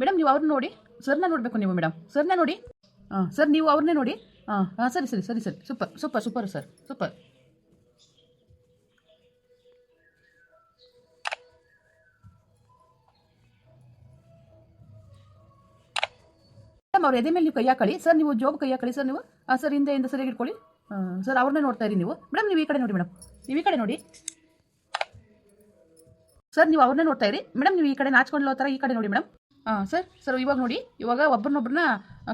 Madam ನೀವು ಅವ್ರನ್ನ ನೋಡಿ. ಸರ್ನ ನೋಡಬೇಕು ನೀವು ಮೇಡಮ್ ಸರ್ನ ನೋಡಿ. ಹಾಂ ಸರ್ ನೀವು ಅವ್ರನ್ನೇ ನೋಡಿ. ಹಾಂ ಹಾಂ ಸರಿ ಸರಿ ಸರಿ ಸರಿ. Super super super sir super ಅವ್ರ ಎದೆ ಮೇಲೆ ನೀವು ಕೈ ಹಾಕೊಳ್ಳಿ ಸರ್ ನೀವು ಜೋಬ್ ಕೈ ಹಾಕೊಳ್ಳಿ ಸರ್ ನೀವು. ಹಾಂ ಸರ್ ಹಿಂದೆ ಹಿಂದೆ ಸರಿಯಾಗಿ ಇಟ್ಕೊಳ್ಳಿ ಸರ್ ಅವ್ರನ್ನೇ ನೋಡ್ತಾ ಇರಿ ನೀವು. ಮೇಡಮ್ ನೀವು ಈ ಕಡೆ ನೋಡಿ ಮೇಡಮ್ ನೀವು ಈ ಕಡೆ ನೋಡಿ. ಸರ್ ನೀವು ಅವ್ರನ್ನೇ ನೋಡ್ತಾ ಇರಿ. ಮೇಡಮ್ ನೀವು ಈ ಕಡೆ ನಾಚ್ಕೊಳ್ಳೋ ಥರ ಈ ಕಡೆ ನೋಡಿ ಮೇಡಮ್ ಹಾಂ, ಸರ್ ಸರ್, ಇವಾಗ ನೋಡಿ, ಇವಾಗ ಒಬ್ರನ್ನೊಬ್ರನ್ನ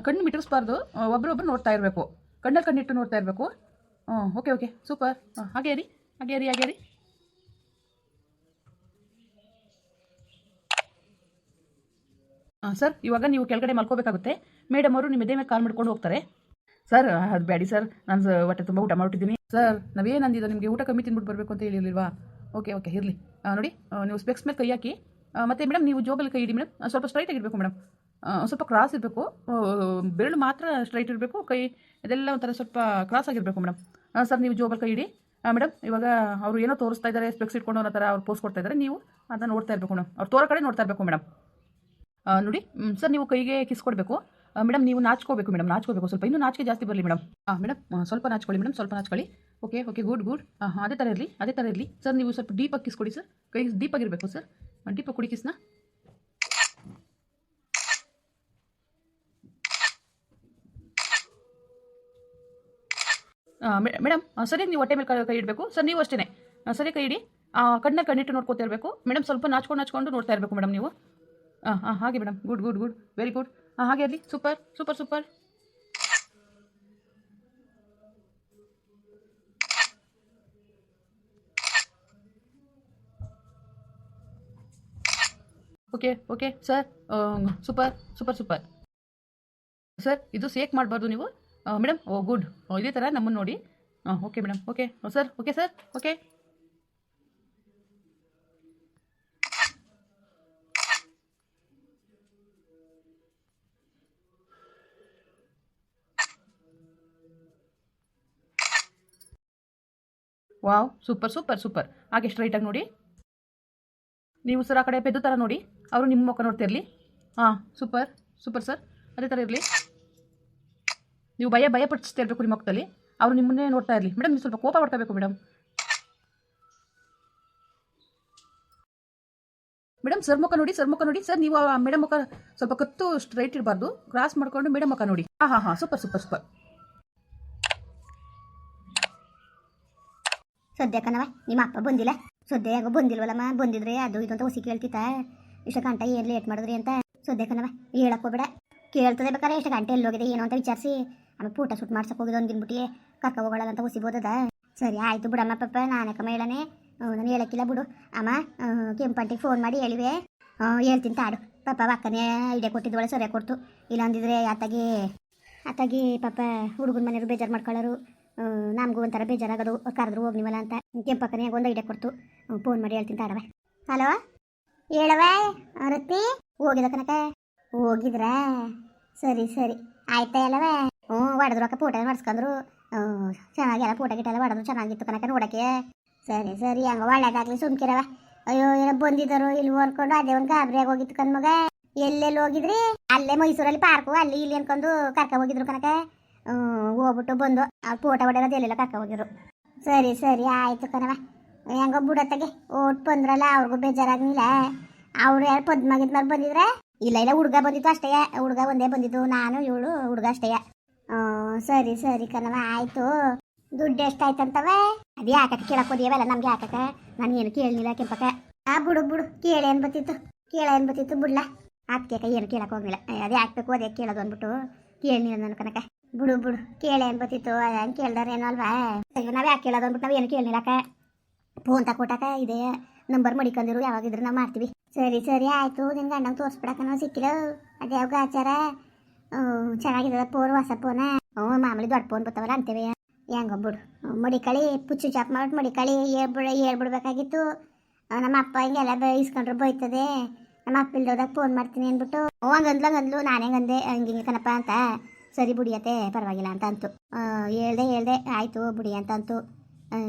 ಕಣ್ಣು ಮಿಟರ್ಸ್ಬಾರ್ದು ಒಬ್ರೊಬ್ರು ನೋಡ್ತಾ ಇರಬೇಕು. ಕಣ್ಣಲ್ಲಿ ಕಣ್ಣಿಟ್ಟು ನೋಡ್ತಾ ಇರಬೇಕು. ಹ್ಞೂ ಓಕೆ ಓಕೆ, ಸೂಪರ್. ಹಾಂ, ಹಾಗೆ ರೀ ಹಾಗೆ ರೀ ಹಾಗೆ ರೀ ಹಾಂ, ಸರ್, ಇವಾಗ ನೀವು ಕೆಳಗಡೆ ಮಲ್ಕೋಬೇಕಾಗುತ್ತೆ. ಮೇಡಮ್ ಅವರು ನಿಮ್ಮ ಎದೆ ಮೇಲೆ ಕಾಲ್ ಮಾಡ್ಕೊಂಡು ಹೋಗ್ತಾರೆ. ಸರ್, ಅದು ಬ್ಯಾಡಿ ಸರ್. ನಾನು ಹೊಟ್ಟೆ ತುಂಬ ಊಟ ಮಾಡಿಬಿಟ್ಟಿದ್ದೀನಿ. ಸರ್ ನಾವೇನು ನಿಮಗೆ ಊಟ ಕಮ್ಮಿ ತಿನ್ಬಿಟ್ಟು ಬರಬೇಕು ಅಂತ ಹೇಳಿರ್ಲಿಲ್ವಾ? ಓಕೆ ಓಕೆ, ಇರಲಿ. ನೋಡಿ ನೀವು ಸ್ಪೆಕ್ಸ್ ಮೇಲೆ ಕೈ ಹಾಕಿ. ಮತ್ತೆ ಮೇಡಮ್ ನೀವು ಜೋಬಲ್ಲಿ ಕೈ ಇಡಿ ಮೇಡಮ್ ಸ್ವಲ್ಪ ಸ್ಟ್ರೈಟ್ ಆಗಿರಬೇಕು ಮೇಡಮ್. ಸ್ವಲ್ಪ ಕ್ರಾಸ್ ಇರಬೇಕು. ಬೆರಳು ಮಾತ್ರ ಸ್ಟ್ರೈಟ್ ಇರಬೇಕು. ಕೈ ಇದೆಲ್ಲ ಒಂಥರ ಸ್ವಲ್ಪ ಕ್ರಾಸ್ ಆಗಿರಬೇಕು ಮೇಡಮ್. ಸರ್ ನೀವು ಜೋಬಲ್ಲಿ ಕೈ ಇಡಿ ಮೇಡಮ್, ಇವಾಗ ಅವರು ಏನೋ ತೋರಿಸ್ತಾ ಇದ್ದಾರೆ ಸ್ಪೆಕ್ಸ್ ಇಟ್ಕೊಂಡು ಅನ್ನೋ ಥರ ಅವ್ರು ಪೋಸ್ ಕೊಡ್ತಾ ಇದ್ದಾರೆ ನೀವು ಅದನ್ನು ನೋಡ್ತಾ ಇರಬೇಕು ಮೇಡಮ್. ಅವ್ರು ತೋರ ಕಡೆ ನೋಡ್ತಾ ಇರಬೇಕು ಮೇಡಮ್. ನೋಡಿ ಸರ್ ನೀವು ಕೈಗೆ ಕಿಸ್ ಕೊಡಬೇಕು. ಮೇಡಮ್, ನೀವು ನಾಚ್ಕೋಬೇಕು ಮೇಡಮ್, ನಾಚ್ಕೋಬೇಕು. ಸ್ವಲ್ಪ ಇನ್ನೂ ನಾಚಿಕೆ ಜಾಸ್ತಿ ಬರಲಿ ಮೇಡಮ್. ಹಾಂ ಮೇಡಮ್ ಸ್ವಲ್ಪ ನಾಚ್ಕೊಳ್ಳಿ ಮೇಡಮ್, ಸ್ವಲ್ಪ ನಾಚ್ಕೊಳ್ಳಿ. ಓಕೆ ಓಕೆ ಗುಡ್ ಗುಡ್ ಹಾಂ ಅದೇ ಥರ ಇರಲಿ, ಅದೇ ಥರ ಇರಲಿ. ಸರ್, ನೀವು ಸ್ವಲ್ಪ ಡೀಪಾಗಿ ಕಿಸ್ಕೊಡಿ ಸರ್. ಕೈ ಡೀಪಾಗಿರಬೇಕು ಸರ್. ಡೀಪಾಗಿ ಕೊಡಿ ಕಿಸ್ನ ಮೇಡಮ್ ಸರಿಯಾಗಿ ನೀವು ಹೊಟ್ಟೆ ಮೇಲೆ ಕೈ- ಕೈ ಇಡಬೇಕು ಸರ್ ನೀವು ಅಷ್ಟೇ ಸರಿ ಕೈ ಇಡಿ ಕಣ್ಣ ಕಣ್ಣಿಟ್ಟು ನೋಡ್ಕೊತಾ ಇರಬೇಕು ಮೇಡಮ್ ಸ್ವಲ್ಪ ನಾಚ್ಕೊಂಡು ನಾಚ್ಕೊಂಡು ನೋಡ್ತಾ ಇರಬೇಕು ಮೇಡಮ್ ನೀವು. ಹಾಂ ಹಾಂ ಹಾಗೆ madam good good good very good ಹಾಂ ಹಾಗೆ ಇರಲಿ super super super okay okay, sir. Super super super. Sir, ಇದು ಸೇಕ್ ಮಾಡಬಾರ್ದು ನೀವು. ಮೇಡಮ್ ಓ, ಗುಡ್. ಇದೇ ಥರ ನಮ್ಮನ್ನು ನೋಡಿ. Okay madam okay. Sir okay sir, okay. Wow, super super super. ಹಾಗೆ ಸ್ಟ್ರೈಟಾಗಿ ನೋಡಿ. ನೀವು ಸರ್ ಆ ಕಡೆ ಪೆದ್ದು ಥರ ನೋಡಿ. ಅವರು ನಿಮ್ಮ ಮುಖ ನೋಡ್ತಾ ಇರಲಿ. ಹಾಂ ಸೂಪರ್ ಸೂಪರ್ ಸರ್ ಅದೇ ಥರ ಇರಲಿ. ನೀವು ಭಯ ಭಯ ಪಡಿಸ್ತಾ ಇರಬೇಕು ನಿಮ್ಮ ಮುಖದಲ್ಲಿ. ಅವರು ನಿಮ್ಮನ್ನೇ ನೋಡ್ತಾ ಇರಲಿ. ಮೇಡಮ್, ನೀವು ಸ್ವಲ್ಪ ಕೋಪ ಮಾಡ್ಕೋಬೇಕು ಮೇಡಮ್. ಮೇಡಮ್ ಸರ್ ಮುಖ ನೋಡಿ ಸರ್ ಮುಖ ನೋಡಿ. ಸರ್ ನೀವು ಮೇಡಮ್ ಮುಖ ಸ್ವಲ್ಪ ಕತ್ತು ಸ್ಟ್ರೈಟ್ ಇರಬಾರ್ದು. ಕ್ರಾಸ್ ಮಾಡಿಕೊಂಡು ಮೇಡಮ್ ಮುಖ ನೋಡಿ. ಹಾಂ ಹಾಂ ಹಾಂ ಸೂಪರ್ ಸೂಪರ್ ಸೂಪರ್ ಸದ್ಯ ಕಣವ ನಿಮ್ಮ ಅಪ್ಪ ಬಂದಿಲ್ಲ. ಸದ್ಯ ಯಾಕೋ ಬಂದಿಲ್ವಲ್ಲಮ್ಮ? ಬಂದಿದ್ರೆ ಅದು ಇದು ಅಂತ ಹೊಸಿ ಕೇಳ್ತಿತ್ತ. ಇಷ್ಟು ಗಂಟೆ ಏನು ಲೇಟ್ ಮಾಡಿದ್ರಿ ಅಂತ. ಸದ್ಯಕ್ಕನವ ಹೇಳಕ್ಕೋಗ್ಬೇಡ ಕೇಳ್ತದೆ ಬೇಕಾದ್ರೆ ಎಷ್ಟು ಗಂಟೆ ಎಲ್ಲಿ ಹೋಗಿದೆ, ಏನು ಅಂತ ವಿಚಾರಿಸಿ. ಆಮೇಲೆ ಫೋಟೋ ಶೂಟ್ ಮಾಡ್ಸಕ್ಕೆ ಹೋಗಿದ್ದು ಒಂದಿನ್ಬಿಟ್ಟಿಗೆ ಕರ್ಕ ಹೋಗೋಣ ಅಂತ ಹೊಸಿಬೋದದ ಸರಿ, ಆಯಿತು ಬಿಡಮ್ಮ ಪಪ್ಪ, ನಾನಕ್ಕಮ್ಮ ಹೇಳನೆ. ನಾನು ಹೇಳಕ್ಕಿಲ್ಲ ಬಿಡು. ಅಮ್ಮ ಕೆಂಪಂಟಿಗೆ ಫೋನ್ ಮಾಡಿ ಹೇಳಿವೆ. ಹೇಳ್ತೀನಿ ತಾಡು. ಪಾಪ ಅಕ್ಕನೇ ಐಡಿಯಾ ಕೊಟ್ಟಿದ್ದೊಳೆ ಸರಿಯಾಗಿ ಕೊಡ್ತು. ಇಲ್ಲ ಅಂದಿದ್ರೆ ಆತಾಗಿ ಆತಾಗಿ ಪಾಪ ಹುಡುಗನ ಮನೆಯವರು ಬೇಜಾರು ಮಾಡ್ಕೊಳ್ಳೋರು ನಮಗೂ ಒಂಥರ ಬೇಜಾರಾಗೋದು, ಕರೆದ್ರು ಹೋಗ್ನಿವಲ್ಲ ಅಂತ ಕೆಂಪಕ್ಕನೇ ಒಂದು ಐಡಿಯಾ ಕೊಡ್ತು. ಫೋನ್ ಮಾಡಿ ಹೇಳ್ತೀನಿ ತಾಡವೆ ಹಲೋ? ಹೇಳವ ಅರತಿ ಹೋಗಿದ ಕನಕ ಹೋಗಿದ್ರ? ಸರಿ ಸರಿ. ಆಯ್ತಾ ಎಲ್ಲವ ಹ್ಞೂ, ಹೊಡೆದ್ರು ಅಕ್ಕ ಫೋಟೋ ಮಾಡಿಸ್ಕೊಂಡ್ರು ಚೆನ್ನಾಗೆಲ್ಲ ಫೋಟೋ ಗಿಟ ಎಲ್ಲ ಹೊಡೆದ್ರು, ಚೆನ್ನಾಗಿತ್ತು ಕನಕ ನೋಡೋಕೆ ಸರಿ ಸರಿ, ಹಂಗ ಒಳ್ಳೇದಾಗ್ಲಿ ಸುಮ್ಕಿರವ ಅಯ್ಯೋ, ಏನೋ ಬಂದಿದ್ದಾರೋ ಇಲ್ವೋ ಅನ್ಕೊಂಡು ಅದೇ ಒಂದು ಗಾಬರಿಯಾಗಿ ಹೋಗಿತ್ತು ಕಣ್ಮಗ. ಎಲ್ಲೆಲ್ಲಿ ಹೋಗಿದ್ರಿ? ಅಲ್ಲೇ ಮೈಸೂರಲ್ಲಿ ಪಾರ್ಕು, ಅಲ್ಲಿ ಇಲ್ಲಿ ಅನ್ಕೊಂಡು ಕರ್ಕ ಹೋಗಿದ್ರು ಕನಕ ಹೋಗ್ಬಿಟ್ಟು ಬಂದು ಆ ಫೋಟೋ ಹೊಡೆಯೋದು ಎಲ್ಲೆಲ್ಲ ಕಕ್ಕ ಹೋಗಿರು ಸರಿ ಸರಿ, ಆಯ್ತು ಕಣವ ಹೆಂಗೋ ಬುಡತ್ತಗೆ ಓಟ್ ಬಂದ್ರಲ್ಲ, ಅವ್ರಿಗೂ ಬೇಜಾರಾಗ್ಲಿಲ್ಲ. ಅವ್ರು ಯಾರು ಪದ್ಮಾಗಿದ್ ಮೇಲೆ ಬಂದಿದ್ರೆ? ಇಲ್ಲ ಇಲ್ಲ, ಹುಡುಗ ಬಂದಿತ್ತು ಅಷ್ಟೇ. ಹುಡುಗ ಒಂದೇ ಬಂದಿದ್ದು, ನಾನು, ಇವಳು, ಹುಡುಗ ಅಷ್ಟೇ. ಸರಿ ಸರಿ ಕಣವ ಆಯ್ತು. ದುಡ್ಡು ಎಷ್ಟಾಯ್ತಂತವ ಅದು ಯಾಕಕ್ಕೆ ಕೇಳಕ್ಕೆ ಹೋದಿಯವಲ್ಲ ನಮ್ಗೆ ಯಾಕಕ ನಾನು ಏನು ಕೇಳಲಿಲ್ಲ ಕೆಂಪಕ ಆ, ಬುಡು ಬುಡು, ಕೇಳಿ ಏನ್ ಬತ್ತಿತ್ತು? ಕೇಳ ಏನ್ ಬತ್ತಿತ್ತು, ಬಿಡ್ಲ? ಅದಕ್ಕೆ ಏನು ಕೇಳಕ್ ಹೋಗಿಲ್ಲ ಅದೇ ಹಾಕ್ಬೇಕು ಅದೇ ಕೇಳೋದು ಅಂದ್ಬಿಟ್ಟು ಕೇಳಲಿಲ್ಲ ನನ್ನ ಕನಕ ಬಿಡು ಬಿಡು. ಕೇಳಿ ಏನ್ ಬತ್ತಿತ್ತು ಹೆಂಗ್ ಕೇಳ್ದಾರ ಏನೋ ಅಲ್ವಾ? ಅಯ್ಯೋ, ನಾವ್ ಯಾಕೆ ಕೇಳೋದು ಅಂದ್ಬಿಟ್ಟು ನಾವ್ ಏನು ಕೇಳಲಿಲ್ಲಕ್ಕ ಫೋನ್ ತಕೊಟಕ ಇದೆ ನಂಬರ್ ಮಡಿಕೊಂಡಿರು ಯಾವಾಗಿದ್ರು ನಾವು ಮಾಡ್ತೀವಿ. ಸರಿ ಸರಿ, ಆಯ್ತು. ನಿನ್ ಗಂಡಂಗೆ ತೋರ್ಸ್ಬಿಡಕ ನಾವು ಸಿಕ್ಕಿಲ್ಲ. ಅದೇ ಯಾವ ಆಚಾರ? ಚೆನ್ನಾಗಿದ ಫೋನ್ ಹೊಸ ಫೋನ ಹ್ಞೂ ಮಾಮೂಲಿ ದೊಡ್ಡ ಫೋನ್ ಬರ್ತಾವಲ್ಲ ಅಂತೇವೆ. ಹೆಂಗೋ ಬಿಡು ಮಡಿಕಳಿ, ಪುಚ್ಚು ಚಾಪ್ ಮಾಡ್ಬಿಟ್ಟು ಮಡಿಕಳಿ, ಹೇಳ್ಬಿಡ, ಹೇಳ್ಬಿಡ್ಬೇಕಾಗಿತ್ತು. ನಮ್ಮ ಅಪ್ಪ ಹಿಂಗೆಲ್ಲ ಬೈಸ್ಕೊಂಡ್ರು ಬೈತದೆ. ನಮ್ಮ ಅಪ್ಪ ಇಲ್ದೋದಾಗ ಫೋನ್ ಮಾಡ್ತೀನಿ ಅಂದ್ಬಿಟ್ಟು. ಹಂಗಂದ್ಲು ಹಂಗಂದ್ಲು, ನಾನೇ ಹಂಗಂದೆ ಕನಪ್ಪ ಕಣಪ್ಪ ಅಂತ. ಸರಿ ಬುಡಿಯತ್ತೆ ಪರವಾಗಿಲ್ಲ ಅಂತ ಅಂತು ಹೇಳ್ದೆ ಹೇಳ್ದೆ ಆಯ್ತು ಬುಡಿ ಅಂತ ಅಂತು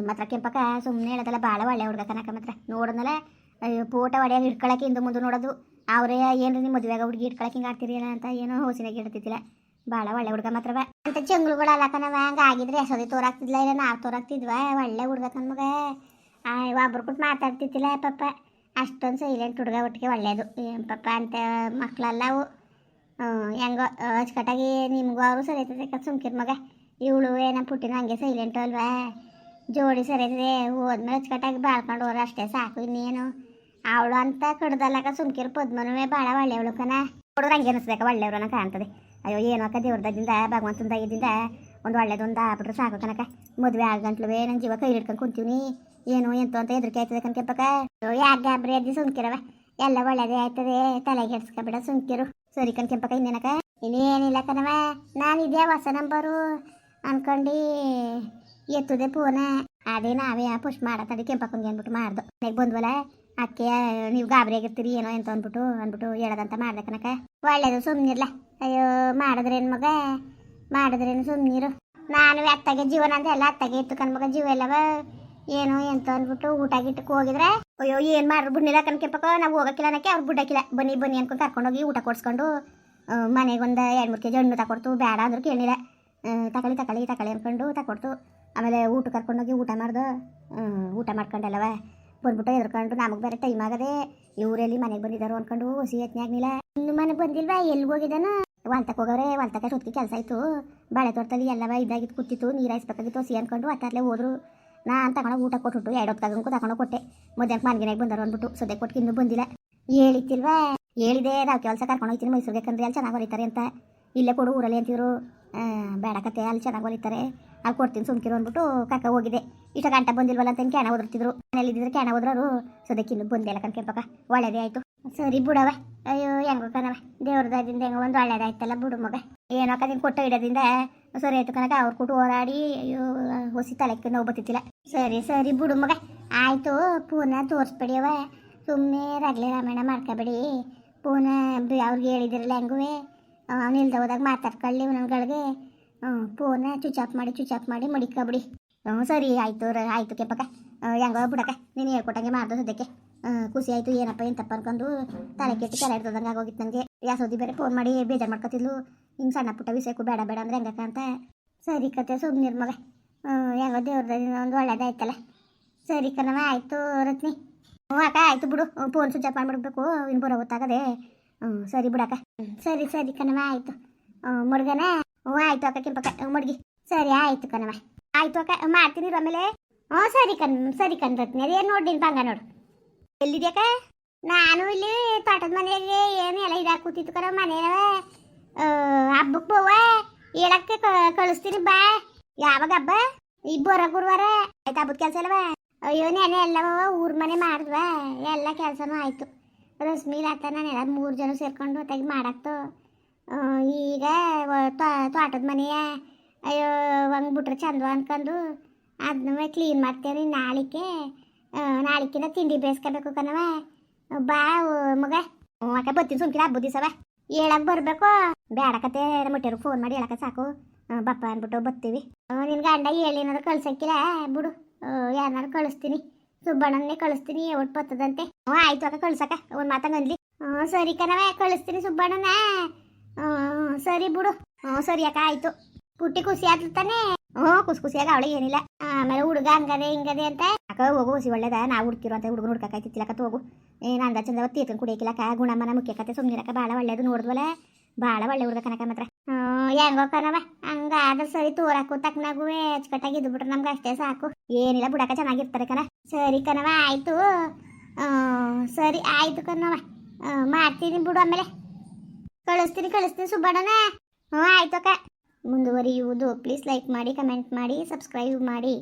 ಮಾತ್ರ ಕೆಂಪಕ್ಕ ಸುಮ್ಮನೆ ಹೇಳೋದಲ್ಲ ಭಾಳ ಒಳ್ಳೆ ಹುಡುಗ ಕನಕ ಮಾತ್ರ. ನೋಡಿದ್ಮೇಲೆ ಫೋಟೋ ಇಟ್ಕೊಳಕ್ಕೆ ಹಿಡ್ಕೊಳಕ್ಕೆ ಹಿಂದೆ ಮುಂದೆ ನೋಡೋದು. ಅವರೇ ಏನು ನಿಮ್ಮ ಮದುವೆಗ ಹುಡುಗಿ ಇಟ್ಕೊಳಕ್ಕೆ ಹಿಂಗೆ ಆಡ್ತಿರಿಯಲ್ಲ ಅಂತ ಏನೋ ಹೋಸಿನಾಗ ಇಡ್ತಿದ್ದಿಲ್ಲ ಭಾಳ ಒಳ್ಳೆ ಹುಡುಗ ಮಾತ್ರವ. ಅಂತ ಜಂಗ್ಳುಗಳಲ್ಲ ಕಣವ ಹಂಗೆ ಆಗಿದ್ರೆ ಎಸೋದಿ ತೋರಾಗ್ತಿದ್ಲ ಇಲ್ಲ ನಾವು ತೋರಾಗ್ತಿದ್ವ? ಒಳ್ಳೆ ಹುಡುಗ ಕಣ್ಮಗ. ಒಬ್ರು ಕೊಟ್ಟು ಮಾತಾಡ್ತಿದ್ದಿಲ್ಲ ಪಾಪ. ಅಷ್ಟೊಂದು ಸೈಲೆಂಟ್ ಹುಡುಗ ಒಟ್ಟಿಗೆ ಒಳ್ಳೆಯದು ಏನ್ ಪಾಪ ಅಂತ ಮಕ್ಕಳೆಲ್ಲ ಅವು. ಹ್ಮ್, ಹೆಂಗೋ ಅಚ್ಚುಕಟ್ಟಾಗಿ ನಿಮಗೂ ಅವರು ಸರಿ ಆಯ್ತದೆ ಸುಮ್ಕಿರ್ ಮಗ. ಇವಳು ಏನ ಪುಟ್ಟಿನ ಹಂಗೆ ಸೈಲೆಂಟು ಅಲ್ವಾ? ಜೋಡಿ ಸರಿ ಆಯ್ತದೆ ಹೋದ್ಮೇಲೆ ಅಚ್ಚುಕಟ್ಟಾಗಿ ಬಾಳ್ಕೊಂಡು ಹೋರ ಅಷ್ಟೇ ಸಾಕು ಇನ್ನೇನು. ಅವಳು ಅಂತ ಕಡ್ದಲ್ಲಕ ಸುಮ್ಕಿರ್ ಪದ್ಮನುವೆ ಭಾಳ ಒಳ್ಳೆಯವಳು ಕನ ನೋಡಿದ್ರೆ ಹಂಗೆ ಅನಿಸ್ಬೇಕ, ಒಳ್ಳೆಯವ್ರನ್ನ ಕಾಣ್ತದೆ. ಅಯ್ಯೋ, ಏನೋ ಅಕ್ಕ ದೇವ್ರದಿಂದ ಭಗವಂತನ ದಯದಿಂದ ಒಂದು ಒಳ್ಳೇದೊಂದು ಆಗ್ಬಿಟ್ರೆ ಸಾಕು ಕನಕ ಮದುವೆ ಆಗಂಟ್ಲುವೆ ನನ್ನ ಜೀವ ಕೈ ಹಿಡ್ಕೊಂಡು ಕುಂತೀವಿ ಏನು ಎಂತ ಅಂತ ಹೆದ್ರಿಕೆ ಆಯ್ತದೆ ಕನಕ ಯಾಕೆ ಗಾಬರಿ ಅದಿ ಸುಮ್ಕಿರವ? ಎಲ್ಲ ಒಳ್ಳೇದೇ ಆಯ್ತದೆ, ತಲೆಗೆ ಕೆಡ್ಸ್ಕೊಬಿಡ ಸುಮ್ಕಿರು. ಸರಿ ಕನ್ಕೆಂಪಕ್ಕ ಇನ್ನೇನಕ ಇನ್ನೇನಿಲ್ಲ ಕಣವ ನಾನು ಹೊಸ ನಂಬರು ಅನ್ಕೊಂಡು ಎತ್ತದೆ ಫೋನ ಅದೇ ನಾವೇ ಪುಷ್ ಮಾಡತ್ತಡಿ ಕೆಂಪಕ್ಕಂಗೆ ಅಂದ್ಬಿಟ್ಟು ಮಾಡ್ದು. ಮನೆಗೆ ಬಂದ್ವಲ್ಲ ಅದಕ್ಕೆ ನೀವು ಗಾಬರಿ ಆಗಿರ್ತೀರಿ ಏನೋ ಅಂತ ಅಂದ್ಬಿಟ್ಟು ಅಂದ್ಬಿಟ್ಟು ಹೇಳದಂತ ಮಾಡ್ದೆ ಕನಕ ಒಳ್ಳೇದು ಸುಮ್ಮನಿರ್ಲ ಅಯ್ಯೋ, ಮಾಡಿದ್ರೇನು ಮಗ? ಮಾಡಿದ್ರೇನು ಸುಮ್ಮನಿರು ನಾನು ಅತ್ತಾಗೆ ಜೀವನ ಅಂತ ಎಲ್ಲ ಅತ್ತಾಗೆ ಇತ್ತು ಕಣ್ಮಗ ಜೀವ ಎಲ್ಲವ ಏನೋ ಎಂತ ಅಂದ್ಬಿಟ್ಟು ಊಟ ಗಿಟ್ಟಕ್ಕೆ ಹೋಗಿದ್ರೆ ಅಯ್ಯೋ, ಏನು ಮಾಡ್ರು ಬುಡ್ನಿಲ್ಲ ಕನ್ಕೆಪ್ಪಕ್ಕ ನಾವು ಹೋಗಕ್ಕಿಲ್ಲ ಅನ್ನಕ್ಕೆ ಅವ್ರು ಬುಡ್ಡಕ್ಕಿಲ್ಲ ಬನ್ನಿ ಬನ್ನಿ ಅನ್ಕೊಂಡು ಕರ್ಕೊಂಡೋಗಿ ಊಟ ಕೊಡ್ಸ್ಕೊಂಡು ಮನೆಗೊಂದು ಎರಡು ಮೂರು ಕೆ ಜಿ ಹಣ್ಣು ತಗೊಡ್ತು ಬೇಡ ಅಂದ್ರೆ ಕೇಳಿಲ್ಲ. ತಕಳಿ ತಕಳಿ ತಕಳಿ ತಕೊಳ್ಳಿ ಅನ್ಕೊಂಡು ತಕೊಡ್ತು. ಆಮೇಲೆ ಊಟ ಕರ್ಕೊಂಡೋಗಿ ಊಟ ಮಾಡ್ದು ಊಟ ಮಾಡ್ಕೊಂಡಲ್ಲವ. ಬಂದ್ಬಿಟ್ಟು ಎದ್ಕೊಂಡು ನಮಗೆ ಬೇರೆ ಟೈಮ್ ಆಗದೆ ಇವರೆಲ್ಲಿ ಮನೆಗೆ ಬಂದಿದ್ದಾರೋ ಅನ್ಕೊಂಡು ಹುಸಿ ಯತ್ನೆ ಆಗ್ಲಿಲ್ಲ ಇನ್ನು ಮನೆಗೆ ಬಂದಿಲ್ವಾ? ಎಲ್ಲಿ ಹೋಗಿದ್ದಾನ? ಹೊಲ್ತಕ್ಕೆ ಹೋಗವ್ರೆ, ಹೊಲ್ತಕ್ಕೆ ಸುತ್ತಿ ಕೆಲಸ ಆಯಿತು ಬಾಳೆ ತೋಟದಲ್ಲಿ ಎಲ್ಲವ ಇದಾಗಿತ್ತು ಕೂತಿತ್ತು ನೀರು ಹಾಯಿಸ್ಬೇಕಾಗಿತ್ತು ಹಸಿ ಅನ್ಕೊಂಡು ಅತ್ತರ್ಲೆ ಹೋದ್ರು. ನಾನು ತಗೊಂಡೋಗಿ ಊಟ ಕೊಟ್ಟು ಎರಡು ಹೊತ್ತು ತಗೊಂಡು ತಗೊಂಡು ಕೊಟ್ಟೆ. ಮಧ್ಯಾಹ್ನ ಮನ್ಗಿನಾಗ ಬಂದರು ಅಂದ್ಬಿಟ್ಟು ಸದ್ಯ ಕೊಟ್ಟು ಇನ್ನೂ ಬಂದಿಲ್ಲ. ಹೇಳಿತ್ತಿಲ್ವಾ? ಹೇಳಿದೆ, ನಾವು ಕೆಲಸ ಕರ್ಕೊಂಡು ಹೋಗ್ತೀನಿ ಮೈಸೂರಿಗೆ ಕಂದ್ರೆ ಅಲ್ಲಿ ಚೆನ್ನಾಗಿ ಹೊಲಿತಾರೆ ಅಂತ. ಇಲ್ಲೇ ಕೊಡು ಊರಲ್ಲಿ ಅಂತಿದ್ರು. ಬೇಡ ಕತೆ, ಅಲ್ಲಿ ಚೆನ್ನಾಗಿ ಹೊಲಿತಾರೆ ಅಲ್ಲಿ ಕೊಡ್ತೀನಿ ಸುಮ್ಕಿರು ಅಂದ್ಬಿಟ್ಟು ಕಕ್ಕ ಹೋಗಿದೆ. ಇಷ್ಟ ಗಂಟೆ ಬಂದಿಲ್ವಲ್ಲ ಅಂತ ಕ್ಯಾಣ ಓದಿರ್ತಿದ್ರು ಮನೇಲಿ ಇದ್ದಿದ್ರೆ ಕ್ಯಾಣ ಹೋದ್ರರು ಸದ್ಯಕ್ಕೆ ಇನ್ನೂ ಬಂದಿಲ್ಲ ಕನ್ಕೆಂಪಕ್ಕ ಒಳ್ಳೇದೇ ಆಯಿತು. ಸರಿ ಬಿಡವ ಅಯ್ಯೋ ಹೆಂಗೋ ಕಣವ ದೇವ್ರದಿಂದ ಹೆಂಗೋ ಒಂದು ಒಳ್ಳೇದಾಯ್ತಲ್ಲ ಬಿಡು ಮಗ. ಏನೋ ನೀನು ಕೊಟ್ಟ ಇಡೋದ್ರಿಂದ ಸರಿ ಆಯ್ತು ಕನಕ, ಅವ್ರು ಕೊಟ್ಟು ಓಡಾಡಿ ಅಯ್ಯೋ, ಹೊಸಿ ತಲೆಕ್ಕೆ ನೋವು ಬತ್ತಿತ್ತಿಲ್ಲ ಸರಿ ಸರಿ ಬಿಡು ಮಗ. ಆಯ್ತು, ಪೂನ ತೋರಿಸ್ಬೇಡಿಯವ ಸುಮ್ಮನೆ ರಗ್ಲೆ ರಾಮಾಯಣ ಮಾಡ್ಕೋಬೇಡಿ. ಪೂನ ಅವ್ರಿಗೆ ಹೇಳಿದಿರಲ್ಲ ಹೆಂಗುವೆ? ಅವ್ನು ಇಲ್ದ ಹೋದಾಗ ಮಾತಾಡ್ಕೊಳ್ಳಿ ಒಂದೊಂದ್ಗಳಿಗೆ ಹ್ಞೂ, ಪೂನ ಚುಚಾಪ್ ಮಾಡಿ ಚುಚಾಪ್ ಮಾಡಿ ಮಡಿಕೊಬಿಡಿ. ಹ್ಞೂ, ಸರಿ ಆಯಿತು, ರ ಆಯಿತು ಕೆಪ್ಪಕ್ಕ ಹೆಂಗ ಬಿಡಕ್ಕ? ನೀನು ಹೇಳ್ಕೊಟ್ಟಂಗೆ ಮಾಡ್ದು ಸದ್ಯಕ್ಕೆ. ಖುಷಿ ಆಯಿತು, ಏನಪ್ಪ, ಎಂತಪ್ಪ ಅನ್ಕೊಂಡು ತಲೆ ಕೆಟ್ಟು ಕೆಲ ಇರ್ತದಂಗೆ ಆಗೋಗಿತ್ತು ನನಗೆ. ಯಾಸೋದಿ ಬೇರೆ ಫೋನ್ ಮಾಡಿ ಬೇಜಾರು ಮಾಡ್ಕೊತಿದ್ಲು. ಹಿಂಗೆ ಸಣ್ಣ ಪುಟ್ಟ ವಿಷಯಕ್ಕೂ ಬೇಡ ಬೇಡ ಅಂದ್ರೆ ಹೆಂಗಕ್ಕ ಅಂತ. ಸರಿ ಕತೆ ಸುಮ್ಮನೆ ಮಗ. ಹೆಂಗೋ ದೇವ್ರದಿಂದ ಒಂದು ಒಳ್ಳೇದಾಯ್ತಲ್ಲ. ಸರಿ ಕಣವ ಆಯಿತು ರತ್ನಿ. ಹ್ಞೂ ಅಕ್ಕ, ಆಯಿತು ಬಿಡು. ಫೋನ್ ಸ್ವಿಚ್ ಆಫ್ ಮಾಡಿಬಿಡ್ಬೇಕು. ಇನ್ನು ಬರೋ ಗೊತ್ತಾಗದೆ ಹ್ಞೂ, ಸರಿ ಬಿಡಕ್ಕ ಸರಿ ಸರಿ ಕಣವ ಆಯಿತು. ಮುಡ್ಗನ ಹ್ಞೂ, ಆಯಿತು ಅಕ್ಕ ಕೆಂಪಕ್ಕ ಮುಡ್ಗಿ ಸರಿ, ಆಯಿತು ಕಣವ ಆಯಿತು ಅಕ್ಕ, ಮಾಡ್ತೀನಿ ಆಮೇಲೆ. ಹ್ಞೂ, ಸರಿ ಕಣ್ ಸರಿ ಕಣ್ ರತ್ನಿ. ಅದೇನು ನೋಡಿ ಬಂಗ ನೋಡು. ಎಲ್ಲಿದ್ಯಾಕ ನಾನು ಇಲ್ಲಿ ತೋಟದ ಮನೆಯಲ್ಲಿ ಏನು ಎಲ್ಲ ಇದಾಗಿ ಕೂತಿತ್ತು ಕಣ ಮನೆ ಹಬ್ಬಕ್ಕೆ ಬವ್ವ ಹೇಳಕ್ಕೆ ಕಳಿಸ್ತೀನಿ ಬಾ. ಯಾವಾಗ ಹಬ್ಬ? ಇಬ್ಬರ ಬರೋ ಗುರುವಾರ. ಆಯ್ತು ಹಬ್ಬದ ಕೆಲಸ ಅಲ್ವಾ? ಅಯ್ಯೋ ನೆನೆ ಎಲ್ಲ ಊರ್ ಮನೆ ಮಾಡಿದ್ವ? ಎಲ್ಲ ಕೆಲಸನೂ ಆಯಿತು. ರಶ್ಮಿ, ಲಾತ ನಾನೆಲ್ಲ ಮೂರು ಜನ ಸೇರ್ಕೊಂಡು ತೆಗಿ ಮಾಡಾಕ್ತು. ಈಗ ತೋಟದ ಮನೆಯ, ಅಯ್ಯೋ, ಹಂಗೆ ಬಿಟ್ರೆ ಚಂದ ಅನ್ಕೊಂಡು ಅದನ್ನ ಕ್ಲೀನ್ ಮಾಡ್ತೇವೆ ನಾಳಿಕೆ. ನಾಳಿಕಿನ ತಿಂಡಿ ಬೇಯಿಸ್ಕೋಬೇಕು ಕಣವ ಬಾ ಮಗ. ಅಕ್ಕ ಬತ್ತೀನಿ ಸುಮ್ಕಿರ, ಹಬ್ಬದ ದಿವಸವ. ಹೇಳಕ್ ಬರಬೇಕು? ಬೇಡಕತೆ ಮುಟ್ಟೆರು ಫೋನ್ ಮಾಡಿ ಹೇಳಕ ಸಾಕು. ಬಪ್ಪ ಅಂದ್ಬಿಟ್ಟು ಬರ್ತೀವಿ ನಿನ್ ಗಂಡ ಏನಾದ್ರು ಕಳ್ಸಕ್ಕಿಲ್ಲ? ಬಿಡು. ಯಾರನ್ನಾರು ಕಳಿಸ್ತೀನಿ. ಸುಬ್ಬಣ್ಣನೇ ಕಳಿಸ್ತೀನಿ, ಒಟ್ಟು ಬರ್ತದಂತೆ ಹ್ಞೂ ಆಯ್ತು ಅಕ್ಕ ಕಳ್ಸಕ ಒಂದು ಮಾತಂಗನ್ಲಿ ಹ್ಞೂ ಸರಿ ಕಣವ ಕಳಿಸ್ತೀನಿ ಸುಬ್ಬಣ್ಣನ. ಸರಿ ಬಿಡು. ಹ್ಞೂ ಸರಿ ಅಕ್ಕ, ಆಯ್ತು. ಪುಟ್ಟಿ ಖುಷಿ ಆದ್ಲು ತಾನೇ? ಹ್ಞೂ ಖುಷಿ ಖುಷಿಯಾಗ ಅವಳಿಗೆ ಏನಿಲ್ಲ. ಆಮೇಲೆ ಹುಡುಗ ಹಂಗದೆ ಹಿಂಗದೆ ಅಂತ ಅಕ್ಕ ಹೋಗು ಹಸಿ ಒಳ್ಳೇದ ನಾವು ಹುಡ್ಕಿರೋ ಅಂತ ಹುಡುಗನ ಹುಡ್ಕಾಯ್ತಿತ್ತಿಲ್ಲಕ್ಕ ಹೋಗು. ಏನು ಅಂದ ಚಂದ ತೀರ್ಕೊಂಡು ಕುಡಿಯಕಿಲ್ಲಕ್ಕ ಗುಣಮನ ಮುಖ್ಯ ಕತೆ ಸುಮ್ಮನಿರಕ್ಕ ಭಾಳ ಒಳ್ಳೇದು ನೋಡಿದ್ವಲ್ಲ ಭಾಳ ಒಳ್ಳೆ ಹುಡುಗ ಕನಕ ಮಾತ್ರ. ಹೆಂಗೋ ಕಣವ ಹಂಗ ಆದ್ರೆ ಸರಿ ತೋರಾಕು ತಕ್ಕನಾಗುವೆ ಅಚ್ಚುಕಟ್ಟಾಗಿ ಇದ್ದು ಬಿಟ್ರೆ ನಮ್ಗೆ ಅಷ್ಟೇ ಸಾಕು. ಏನಿಲ್ಲ, ಬುಡಕ ಚೆನ್ನಾಗಿರ್ತಾರೆ ಕಣ. ಸರಿ ಕಣವ ಆಯಿತು. ಸರಿ ಆಯಿತು ಕಣವ ಮಾಡ್ತೀನಿ ಬಿಡು ಆಮೇಲೆ. ಕಳಿಸ್ತೀನಿ ಕಳಿಸ್ತೀನಿ ಸುಬ್ಬಣ್ಣನ. ಹ್ಞೂ ಆಯ್ತು ಅಕ್ಕ. ಮುಂದುವರಿಯುವುದು ಪ್ಲೀಸ್ ಲೈಕ್ ಮಾಡಿ ಕಮೆಂಟ್ ಮಾಡಿ ಸಬ್ಸ್ಕ್ರೈಬ್ ಮಾಡಿ.